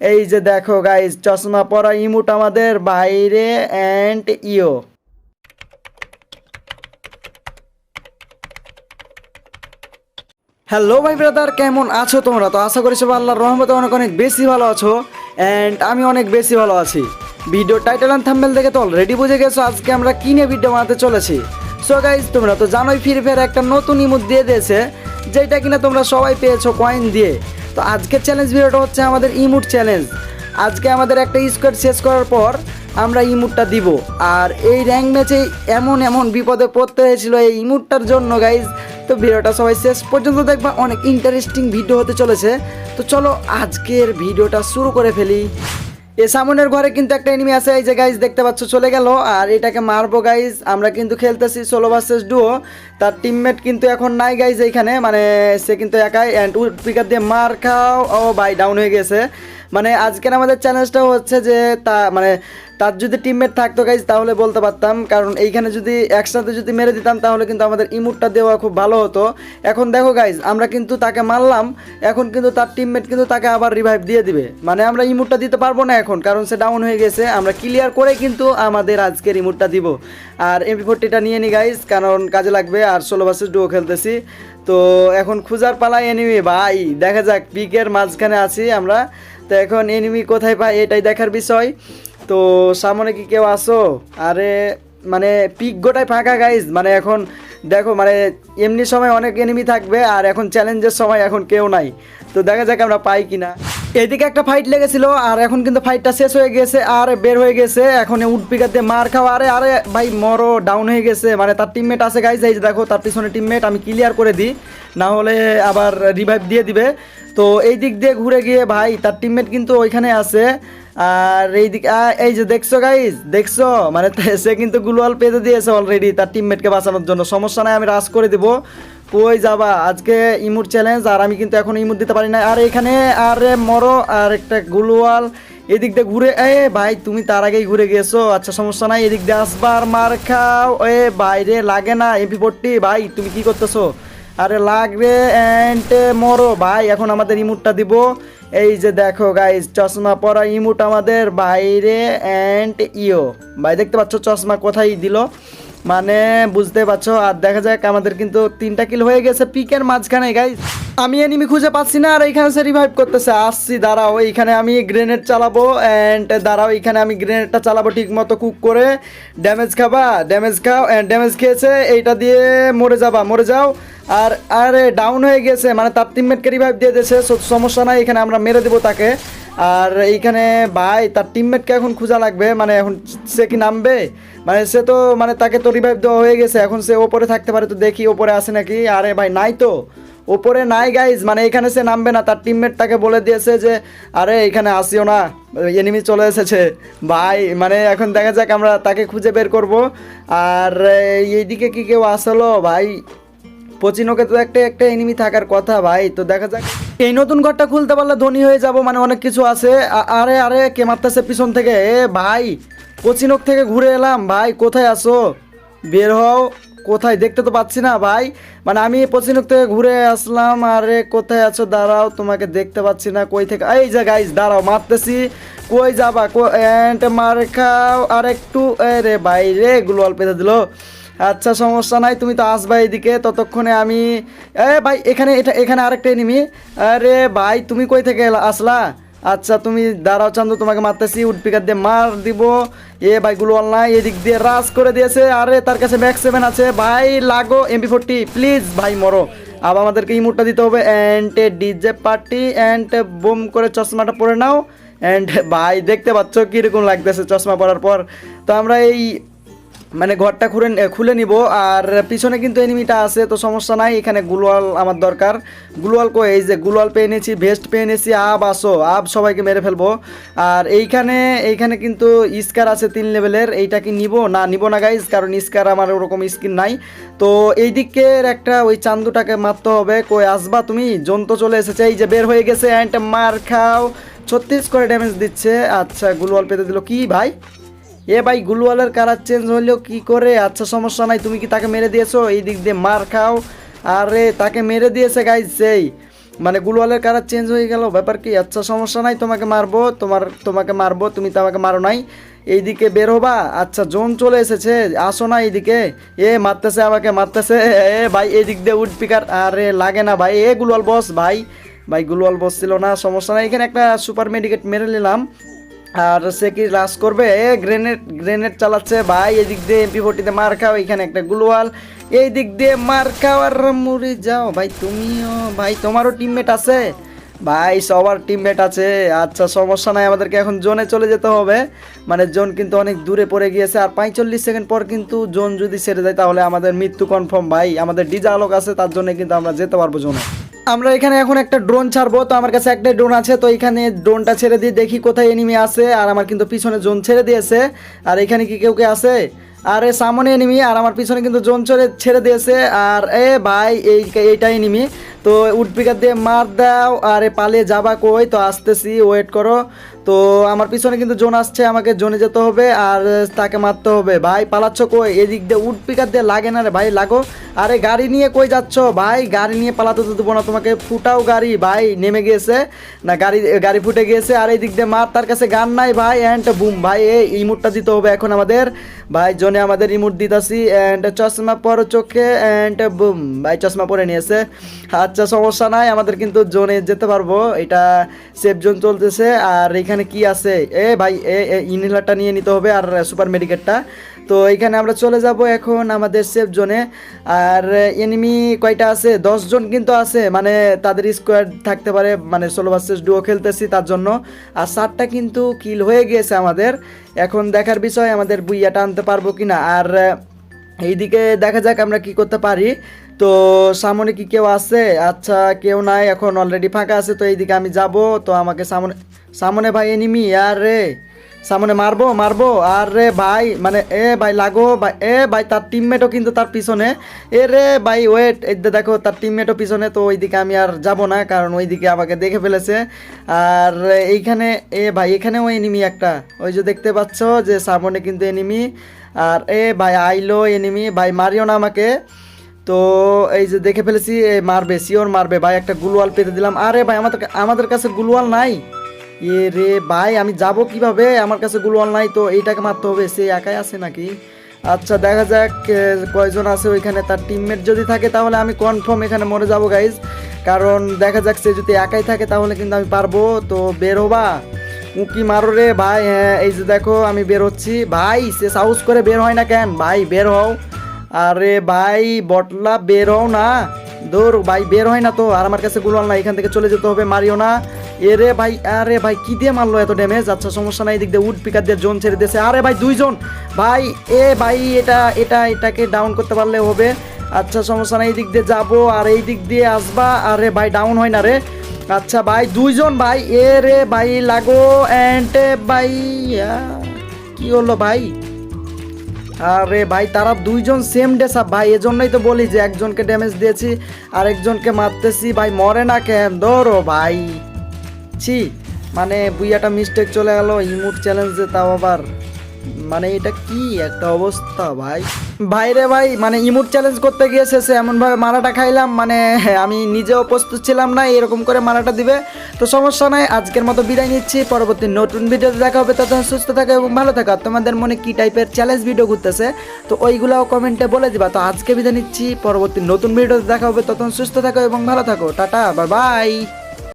এই যে দেখো গাইজ চশমা পরা ইমুট আমাদের বাইরে অ্যান্ড ইও হ্যালো ভাই ব্রাদার কেমন আছো তোমরা? তো আশা করি সব আল্লাহর রহমতে অনেক অনেক বেশি ভালো আছো অ্যান্ড আমি অনেক বেশি ভালো আছি। ভিডিও টাইটেল অ্যান্ড থাম্বেল দেখে তো অলরেডি বুঝে গেছো আজকে আমরা কিনে ভিডিও বানাতে চলেছি। সো গাইজ তোমরা তো জানোই ফ্রি ফায়ার একটা নতুন ইমুট দিয়ে দিয়েছে যেটা কিনা তোমরা সবাই পেয়েছ কয়েন দিয়ে। তো আজকের চ্যালেঞ্জ ভিডিওটা হচ্ছে আমাদের ইমুট চ্যালেঞ্জ আজকে আমাদের একটা স্কোয়াড শেষ করার পর আমরা ইমুটটা দিব। আর এই র্যাঙ্ক ম্যাচে এমন এমন বিপদে পড়তে হয়েছিল এই ইমুটটার জন্য গাইজ তো ভিডিওটা সবাই শেষ পর্যন্ত দেখবা, অনেক ইন্টারেস্টিং ভিডিও হতে চলেছে। তো চলো আজকের ভিডিওটা শুরু করে ফেলি। এ সামনের ঘরে কিন্তু একটা এনিমি আছে, এই যে গাইজ দেখতে পাচ্ছ, চলে গেল। আর এটাকে মারবো গাইজ আমরা কিন্তু খেলতেছি সোলো ভার্সেস ডুও তার টিমমেট কিন্তু এখন নাই গাইজ এইখানে মানে সে কিন্তু একাই। অ্যান্ড পিকার দিয়ে মার খাও। ও বাই ডাউন হয়ে গেছে। মানে আজকের আমাদের চ্যালেঞ্জটা হচ্ছে যে তা মানে তার যদি টিমমেট থাকতো গাইজ তাহলে বলতে পারতাম। কারণ এইখানে যদি একসাথে যদি মেরে দিতাম, তাহলে কিন্তু আমাদের ইমুটটা দেওয়া খুব ভালো হতো। এখন দেখো গাইজ আমরা কিন্তু তাকে মারলাম, এখন কিন্তু তার টিমমেট কিন্তু তাকে আবার রিভাইভ দিয়ে দিবে। মানে আমরা ইমুটটা দিতে পারব না এখন, কারণ সে ডাউন হয়ে গেছে। আমরা ক্লিয়ার করে কিন্তু আমাদের আজকের ইমুটটা দিব। আর এমপি ফোরটিটা নিয়ে নি গাইজ কারণ কাজে লাগবে। আর ষোলো ভার্সেস ডুও খেলতেছি। তো এখন খুঁজার পালাই এনিমি ভাই দেখা যাক পিকের মাঝখানে আছি আমরা। তো এখন এনিমি কোথায় পায় এটাই দেখার বিষয়। তো সামনে কি কেউ আসো আরে মানে পিক গোটায় ফাঁকা গাইজ মানে এখন দেখো মানে এমনি সময় অনেক এনিমি থাকবে, আর এখন চ্যালেঞ্জের সময় এখন কেউ নাই। তো দেখা যাক আমরা পাই কিনা। এদিকে একটা ফাইট লেগেছিল, আর এখন কিন্তু ফাইটটা শেষ হয়ে গেছে, আর বের হয়ে গেছে। এখন উড দিয়ে মার খাওয়া, আরে আরে, ভাই, মরো ডাউন হয়ে গেছে। মানে তার টিমমেট আছে গাইজ এই যে দেখো, তার পিছনে টিমমেট আমি ক্লিয়ার করে দিই। না হলে আবার রিভাইভ দিয়ে দিবে। তো এই দিক দিয়ে ঘুরে গিয়ে, ভাই, তার টিমমেট কিন্তু ওইখানে আছে। আর এই দিক এই যে দেখছ গাইজ দেখছ? মানে সে কিন্তু গুলওয়াল পেতে দিয়েছে অলরেডি তার টিমমেটকে বাঁচানোর জন্য। সমস্যা নাই, আমি রাজ করে দিব। কই যাবা? আজকে ইমুর চ্যালেঞ্জ আর আমি কিন্তু এখন ইমুর দিতে পারি না আর এখানে, আরে মরো, আর একটা গুলওয়াল এদিক দিয়ে ঘুরে, এ ভাই, তুমি তার আগেই ঘুরে গেছো আচ্ছা সমস্যা নাই, এদিক দিয়ে আসবার, মার খাও। এ বাইরে লাগে না এমপি ফোরটি ভাই, তুমি কি করতেছো? আরে লাগবে অ্যান্ড মরো। ভাই, এখন আমাদের ইমুটটা দিব। এই যে দেখো গাইজ চশমা পরা ইমুট আমাদের বাইরে অ্যান্ড ইও। ভাই, দেখতে পাচ্ছ, চশমা কোথায় দিল? মানে বুঝতে পারছ? আর দেখা যাক আমাদের কিন্তু তিনটা কিল হয়ে গেছে। পিকের মাঝখানে গাইজ আমি এনিমি খুঁজে পাচ্ছি না আর এইখানে সে রিভাইভ করতেছে। আসছি, দাঁড়াও, এইখানে আমি গ্রেনেড চালাবো অ্যান্ড দাঁড়াও, এইখানে আমি গ্রেনেডটা চালাবো ঠিক মতো কুক করে। ড্যামেজ খাবা ড্যামেজ খাও ড্যামেজ খেয়েছে, এইটা দিয়ে মরে যাবা, মরে যাও। আর, আরে ডাউন হয়ে গেছে মানে তার টিমমেটকে রিভাইভ দিয়ে দিয়েছে সমস্যা নাই, এখানে আমরা মেরে দেবো তাকে। আর এইখানে ভাই, তার টিমমেটকে এখন খোঁজা লাগবে মানে এখন সে কি নামবে? মানে সে তো মানে তাকে তো রিভাইভ দেওয়া হয়ে গেছে, এখন সে ওপরে থাকতে পারে, তো দেখি ওপরে আসে নাকি। আরে ভাই, নাই তো। ওপরে নাই গাইজ মানে এখানে সে নামবে না, তার টিমমেট তাকে বলে দিয়েছে যে, আরে, এখানে আসিও না এনিমি চলে এসেছে ভাই মানে এখন দেখা যাক আমরা তাকে খুঁজে বের করব। আর এইদিকে কি কেউ আসলো, ভাই? পচিনোকে তো একটা একটা এনিমি থাকার কথা, ভাই, তো দেখা যাক। এই নতুন ঘরটা খুলতে পারলে ধনী হয়ে যাব মানে অনেক কিছু আছে। আরে আরে, কে মারতেছে পিছন থেকে? এ, ভাই, পচিনক থেকে ঘুরে এলাম, ভাই, কোথায় আসো বের হও। কোথায় দেখতে তো পাচ্ছি না ভাই। মানে আমি পচিনক থেকে ঘুরে আসলাম, আরে কোথায় আছো? দাঁড়াও, তোমাকে দেখতে পাচ্ছি না। কই থেকে? এই যে গাইজ দাঁড়াও, মারতেছি। কই যাবা? এন্ট মার খাও। আর একটু রে ভাই রে গুলোয়াল পেতে দিলো। আচ্ছা সমস্যা নাই, তুমি তো আসবা এদিকে। ততক্ষণে আমি, এ ভাই, এখানে এটা এখানে আরেকটা এনিমি আরে ভাই, তুমি কই থেকে আসলা? আচ্ছা তুমি দাঁড়াও চান্দু, তোমাকে মারতেছি উডপিকার দিয়ে মার দিব। এ ভাই গুলো নাই এদিক দিয়ে রাস করে দিয়েছে। আরে, তার কাছে ব্যাক সেভেন আছে। ভাই, লাগো এমপি ফোরটি প্লিজ ভাই, মরো। আবার আমাদেরকে ইমুটটা দিতে হবে and DJ party and boom করে চশমাটা পরে নাও। অ্যান্ড ভাই, দেখতে পাচ্ছ কীরকম লাগতেছে চশমা পরার পর। তো আমরা এই মানে ঘরটা খুলে খুলে নিব। আর পিছনে কিন্তু এনিমিটা আছে, তো সমস্যা নাই, এখানে গুলোয়াল আমার দরকার। গুলোয়াল কো এই যে গুলোয়াল পেয়ে নিয়েছি ভেস্ট পেয়ে নিয়েছি, আব, আসো, আব সবাইকে মেরে ফেলব। আর এইখানে এইখানে কিন্তু স্কার আছে তিন লেভেলের এইটা কি নিব? না নিব না গাইজ কারণ স্কার আমার ওরকম স্কিন নাই। তো এই দিকের একটা ওই চান্দুটাকে মারতে হবে। কই, আসবা তুমি? জন্তু চলে এসেছে, এই যে বের হয়ে গেছে অ্যান্ড মার খাও। ছত্রিশ করে ড্যামেজ দিচ্ছে। আচ্ছা গুলোয়াল পেতে দিল কি ভাই? এ ভাই গুলওয়ালের কালার চেঞ্জ হলেও কি করে? আচ্ছা সমস্যা নাই, তুমি কি তাকে মেরে দিয়েছ? এই দিক দিয়ে মার খাও। আরে, তাকে মেরে দিয়েছে গাইজ সেই মানে গুলওয়ালের কালার চেঞ্জ হয়ে গেল, ব্যাপার কি? আচ্ছা সমস্যা নাই, তোমাকে মারবো, তোমার, তোমাকে মারবো, তুমি তো আমাকে মারো নাই। এইদিকে বের হবা। আচ্ছা জোন চলে এসেছে, আসো না এইদিকে এ, মারতেছে আমাকে, মারতেছে। এ, ভাই এদিক দিয়ে উড পিকার আরে, লাগে না ভাই। এ, গুলওয়াল বস ভাই। ভাই, গুলওয়াল বস ছিল না, সমস্যা নাই। এখানে একটা সুপার মেডিকেট মেরে নিলাম। আর সে কি লাশ করবে? গ্রেনেড গ্রেনেড চালাচ্ছে ভাই, এদিক দিয়ে এমপি ফোর্টিতে মার খাও, এখানে একটা গ্লোয়াল এই দিক দিয়ে মার খাও আর মরে যাও। ভাই, তুমিও, ভাই, তোমারও টিমমেট আছে? ভাই, সবার টিমমেট আছে। আচ্ছা সমস্যা নাই, আমাদেরকে এখন জোনে চলে যেতে হবে। মানে জোন কিন্তু অনেক দূরে পড়ে গিয়েছে, আর পঁয়তাল্লিশ সেকেন্ড পর কিন্তু জোন যদি সেরে যায়, তাহলে আমাদের মৃত্যু কনফার্ম ভাই। আমাদের ডিজা আলোক আছে, তার জন্য কিন্তু আমরা যেতে পারব জোনে। আমরা এখানে এখন একটা ড্রোন ছাড়বো, তো আমার কাছে একটাই ড্রোন আছে, তো এখানে ড্রোনটা ছেড়ে দিয়ে দেখি কোথায় এনিমি আছে, আর আমার কিন্তু পিছনে জোন ছেড়ে দিয়েছে, আর এখানে কি কেউ কে আছে? আরে সামনে এনিমি, আর আমার পিছনে কিন্তু জোন ছেড়ে ছেড়ে দিয়েছে। আর এ ভাই, এই এইটা এনিমি। তো উডপিকার দিয়ে মার দাও। আরে পালিয়ে যাবা কই? তো আসতেছি ওয়েট করো। তো আমার পিছনে কিন্তু জোন আসছে, আমাকে জোনে যেতে হবে, আর তাকে মারতে হবে। ভাই, পালাচ্ছ কই? এদিক দিয়ে উডপিকার দিয়ে লাগে না রে ভাই, লাগো। আরে গাড়ি নিয়ে কই যাচ্ছ? ভাই, গাড়ি নিয়ে পালাতে তো দেবো না তোমাকে, ফুটাও গাড়ি। ভাই, নেমে গিয়েছে। না, গাড়ি গাড়ি ফুটে গিয়েছে, আর এই দিক দিয়ে মার, তার কাছে গান নাই ভাই অ্যান্ড বুম ভাই, এই ইমুটটা দিতে হবে এখন আমাদের। ভাই, জোনে আমাদের রিমোট দিতাছি অ্যান্ড চশমা পরো চোখে অ্যান্ড বুম ভাই চশমা পরে নিয়েছে। আচ্ছা সমস্যা নাই, আমাদের কিন্তু জোনে যেতে পারব। এটা সেফ জোন চলতেছে। আর এখানে কি আছে? এ ভাই, এ ইনহেলারটা নিয়ে নিতে হবে আর সুপার মেডিকেটটা তো এখানে আমরা চলে যাব এখন আমাদের সেফ জোনে আর এনিমি কয়টা আছে? জন কিন্তু আছে। মানে তাদের স্কোয়াড থাকতে পারে। মানে ষোলো ভার্সেস ডুও খেলতেছি তার জন্য। আর সাতটা কিন্তু কিল হয়ে গিয়েছে আমাদের। এখন দেখার বিষয় আমাদের বুইয়াটা আনতে পারব কি না আর এইদিকে দেখা যাক আমরা কি করতে পারি। তো, সামনে কি কেউ আছে? আচ্ছা কেউ নাই, এখন অলরেডি ফাঁকা আছে, তো এইদিকে আমি যাব। তো আমাকে সামনে সামনে ভাই এনিমি আর! রে সামনে মারবো মারবো। আর রে ভাই মানে এ ভাই লাগো, ভাই, এ ভাই, তার টিমমেটও কিন্তু তার পিছনে। এ রে ভাই ওয়েট এই দেখো, তার টিমমেটও পিছনে, তো ওইদিকে আমি আর যাব না, কারণ ওইদিকে আমাকে দেখে ফেলেছে। আর এইখানে, এ ভাই, এখানেও এনিমি একটা। ওই যে দেখতে পাচ্ছ যে সামনে কিন্তু এনিমি আর এ ভাই, আইলো এনিমি ভাই, মারিও না আমাকে। তো এই যে দেখে ফেলেছি, এ মারবে শিওর মারবে। ভাই, একটা গুলওয়াল পেতে দিলাম। আরে ভাই, আমাদের আমাদের কাছে গুলওয়াল নাই। এ রে ভাই, আমি যাব কীভাবে? আমার কাছে গুলওয়াল নাই তো এইটাকে মারতে হবে। সে একাই আছে নাকি? আচ্ছা দেখা যাক কয়জন আছে ওইখানে। তার টিমমেট যদি থাকে তাহলে আমি কনফার্ম এখানে মরে যাব গাইজ কারণ দেখা যাক, সে যদি একাই থাকে তাহলে কিন্তু আমি পারব। তো বের হবা। উঁকি মারো রে ভাই হ্যাঁ এই যে দেখো, আমি বের হচ্ছি। ভাই, সে সাহস করে বের হয় না কেন? ভাই, বের হও। আরে ভাই, বটলা, বের হও না। দৌড় ভাই, বের হয় না তো। আর আমার কাছে গুলাল না এখান থেকে চলে যেতে হবে, মারিও না। এরে ভাই, আরে ভাই, কি দিয়ে মারলো এত ড্যামেজ আচ্ছা সমস্যা নাই, এদিক দিয়ে উড পিকার দিয়ে জোন ছেড়ে দিয়েছে। আরে ভাই, দুইজন। ভাই, এ ভাই, এটা এটা, এটাকে ডাউন করতে পারলে হবে। আচ্ছা সমস্যা নাই এই দিক দিয়ে যাব, আর এই দিক দিয়ে আসবা। আরে ভাই ডাউন হয় না রে। আচ্ছা ভাই, দুইজন ভাই এ রে ভাই, লাগো অ্যান্ড ভাই কি হলো ভাই? আরে ভাই, তারা দুইজন সেম ডেসা ভাই, এজন্যই তো বলি যে একজনকে ড্যামেজ দিয়েছি আর একজনকে মারতেছি। ভাই, মরে না কেন? ধরো ভাই। ছি মানে বুইয়াটা মিস্টেক চলে গেল, ইমুট চ্যালেঞ্জে তাও আবার। মানে এটা কি একটা অবস্থা ভাই? ভাইরে ভাই মানে ইমুট চ্যালেঞ্জ করতে গিয়ে শেষে এমনভাবে মারাটা খাইলাম মানে আমি নিজেও প্রস্তুত ছিলাম না, এরকম করে মারাটা দিবে। তো সমস্যা নাই, আজকের মতো বিদায় নিচ্ছি। পরবর্তী নতুন ভিডিওতে দেখা হবে, ততক্ষণ সুস্থ থাকা এবং ভালো থাকা। তোমাদের মনে কি টাইপের চ্যালেঞ্জ ভিডিও ঘুরতেছে, তো ওইগুলাও কমেন্টে বলে দিবা। তো আজকে বিদায় নিচ্ছি, পরবর্তী নতুন ভিডিওতে দেখা হবে, ততক্ষণ সুস্থ থাকো এবং ভালো থাকো। Tata bye bye